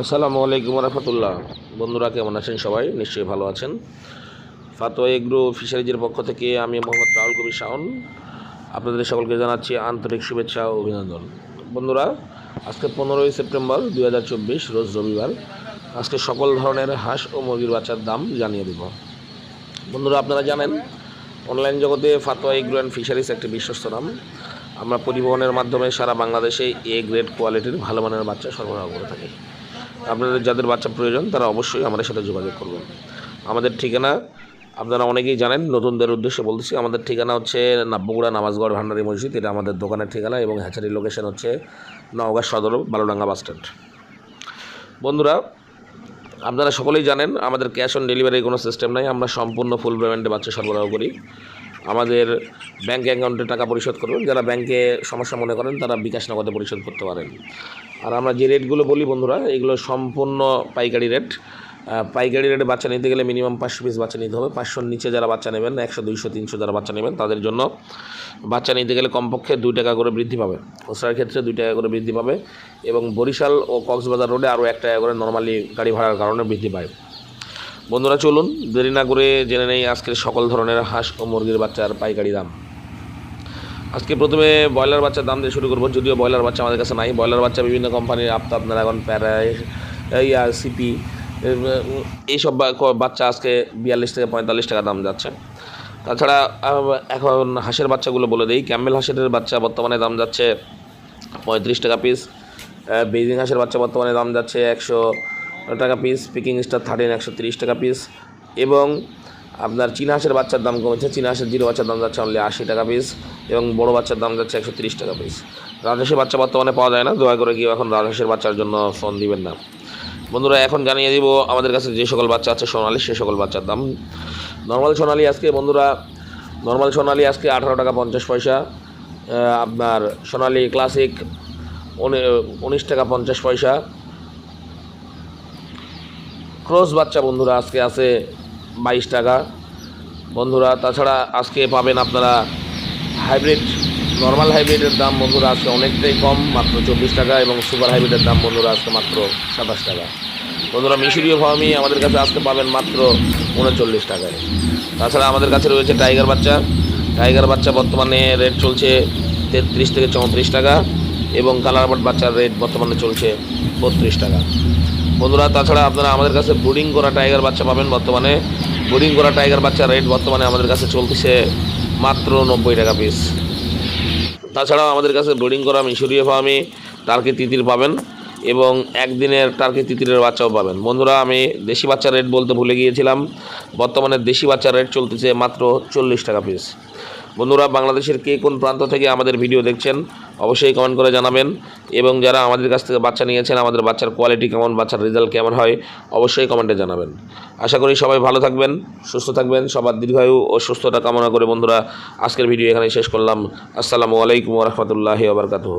আসসালামু আলাইকুম রহমতুল্লাহ বন্ধুরা, কেমন আছেন সবাই? নিশ্চয়ই ভালো আছেন। ফাতোয়া এগ্রো ফিশারিজের পক্ষ থেকে আমি মোহাম্মদ রাহুল কবির শাওন। আপনাদের সকলকে জানাচ্ছি আন্তরিক শুভেচ্ছা ও অভিনন্দন। বন্ধুরা, আজকে পনেরোই সেপ্টেম্বর দুই হাজার চব্বিশ, রোজ রবিবার। আজকে সকল ধরনের হাঁস ও মুরগির বাচ্চার দাম জানিয়ে দেব। বন্ধুরা, আপনারা জানেন, অনলাইন জগতে ফাতোয়া এগ্রো অ্যান্ড ফিশারিজ একটি বিশ্বস্ত নাম। আমরা পরিবহনের মাধ্যমে সারা বাংলাদেশে এ গ্রেড কোয়ালিটির ভালো মানের বাচ্চা সরবরাহ করে থাকি। আপনাদের যাদের বাচ্চা প্রয়োজন, তারা অবশ্যই আমাদের সাথে যোগাযোগ করবেন। আমাদের ঠিকানা, আপনারা অনেকেই জানেন, নতুনদের উদ্দেশ্যে বলতেছি, আমাদের ঠিকানা হচ্ছে নাব্বগুড়া নামাজগড় ভান্ডারি মসজিদ, এটা আমাদের দোকানের ঠিকানা এবং হ্যাচারি লোকেশন হচ্ছে নওগাঁ সদর, বালুডাঙ্গা বাস স্ট্যান্ড বন্ধুরা, আপনারা সকলেই জানেন, আমাদের ক্যাশ অন ডেলিভারির কোনো সিস্টেম নাই, আমরা সম্পূর্ণ ফুল পেমেন্টে বাচ্চা সরবরাহ করি। আমাদের ব্যাঙ্ক অ্যাকাউন্টে টাকা পরিশোধ করবেন। যারা ব্যাংকে সমস্যা মনে করেন, তারা বিকাশ নগদে পরিশোধ করতে পারেন। আর আমরা যে রেটগুলো বলি বন্ধুরা, এগুলো সম্পূর্ণ পাইকারি রেট পাইকারি রেটে বাচ্চা নিতে গেলে মিনিমাম পাঁচশো পিস বাচ্চা নিতে হবে। পাঁচশোর নিচে যারা বাচ্চা নেবেন, একশো, দুইশো, তিনশো যারা বাচ্চা নেবেন, তাদের জন্য বাচ্চা নিতে গেলে কমপক্ষে দুই টাকা করে বৃদ্ধি পাবে। খুচরার ক্ষেত্রে দুই টাকা করে বৃদ্ধি পাবে এবং বরিশাল ও কক্সবাজার রোডে আরও এক টাকা করে নর্মালি গাড়ি ভাড়ার কারণে বৃদ্ধি পায়। বন্ধুরা, চলুন, দেরি না করে জেনে নেই আজকের সকল ধরনের হাঁস ও মুরগির বাচ্চার পাইকারি দাম। আজকে প্রথমে ব্রয়লার বাচ্চার দাম দিয়ে শুরু করব। যদিও ব্রয়লার বাচ্চা আমাদের কাছে নাই, ব্রয়লার বাচ্চা বিভিন্ন কোম্পানির আপতা আপনার এখন প্যারাই ইয়া সিপি এইসব বাচ্চা আজকে বিয়াল্লিশ থেকে পঁয়তাল্লিশ টাকা দাম যাচ্ছে। তাছাড়া এখন হাঁসের বাচ্চাগুলো বলে দিই, ক্যাম্বেল হাঁসের বাচ্চা বর্তমানে দাম যাচ্ছে পঁয়ত্রিশ টাকা পিস বেজিং হাঁসের বাচ্চা বর্তমানে দাম যাচ্ছে একশো টাকা পিস পিকিং স্টার থার্টিন একশো টাকা পিস এবং আপনার চীনা বাচ্চার দাম কমেছে। চীনা হাঁসের জিরো বাচ্চার দাম যাচ্ছে অনলি আশি টাকা পিস এবং বড়ো বাচ্চার দাম যাচ্ছে একশো টাকা পিস রাজহাঁসের বাচ্চা বর্তমানে পাওয়া যায় না, দয়া করে কেউ এখন রাজহাঁসের বাচ্চার জন্য ফোন দিবেন না। বন্ধুরা, এখন জানিয়ে দিব আমাদের কাছে যে সকল বাচ্চা আছে সোনালি, সে সকল বাচ্চার দাম। নর্মাল সোনালি আজকে, বন্ধুরা নর্মাল সোনালি আজকে আঠারো টাকা পঞ্চাশ পয়সা আপনার সোনালি ক্লাসিক উনি- উনিশ টাকা পঞ্চাশ পয়সা। ক্রস বাচ্চা বন্ধুরা, আজকে আছে বাইশ টাকা। বন্ধুরা, তাছাড়া আজকে পাবেন আপনারা হাইব্রিড, নর্মাল হাইব্রিডের দাম বন্ধুরা আজকে অনেকটাই কম, মাত্র চব্বিশ টাকা এবং সুপার হাইব্রিডের দাম বন্ধুরা আজকে মাত্র সাতাশ টাকা। বন্ধুরা মিশরীয় ফার্মি আমাদের কাছে আজকে পাবেন মাত্র উনচল্লিশ টাকায়। তাছাড়া আমাদের কাছে রয়েছে টাইগার বাচ্চা। টাইগার বাচ্চা বর্তমানে রেট চলছে তেত্রিশ থেকে চৌত্রিশ টাকা এবং কালারবাট বাচ্চার রেট বর্তমানে চলছে বত্রিশ টাকা। বন্ধুরা, তাছাড়া আপনারা আমাদের কাছে ব্রুডিং করা টাইগার বাচ্চা পাবেন বর্তমানে। ব্রুডিং করা টাইগার বাচ্চার রেট বর্তমানে আমাদের কাছে চলতেছে মাত্র নব্বই টাকা পিস তাছাড়াও আমাদের কাছে ব্রিডিং করা মিশরীয় ফার্মে টার্কি তিতির পাবেন এবং একদিনের টার্কি তিতিরের বাচ্চাও পাবেন। বন্ধুরা, আমি দেশি বাচ্চার রেট বলতে ভুলে গিয়েছিলাম। বর্তমানে দেশি বাচ্চার রেট চলতেছে মাত্র চল্লিশ টাকা পিস বন্ধুরা, বাংলাদেশের কে কোন প্রান্ত থেকে আমাদের ভিডিও দেখছেন অবশ্যই কমেন্ট করে জানাবেন। এবং যারা আমাদের কাছ থেকে বাচ্চা নিয়েছেন, আমাদের বাচ্চার কোয়ালিটি কেমন, বাচ্চার রেজাল্ট কেমন হয়, অবশ্যই কমেন্টে জানাবেন। আশা করি সবাই ভালো থাকবেন, সুস্থ থাকবেন, সবার দীর্ঘায়ু ও সুস্থতা কামনা করে বন্ধুরা, আজকের ভিডিও এখানে শেষ করলাম। আসসালামু আলাইকুম রহমতুল্লাহি ওবরকাতুহ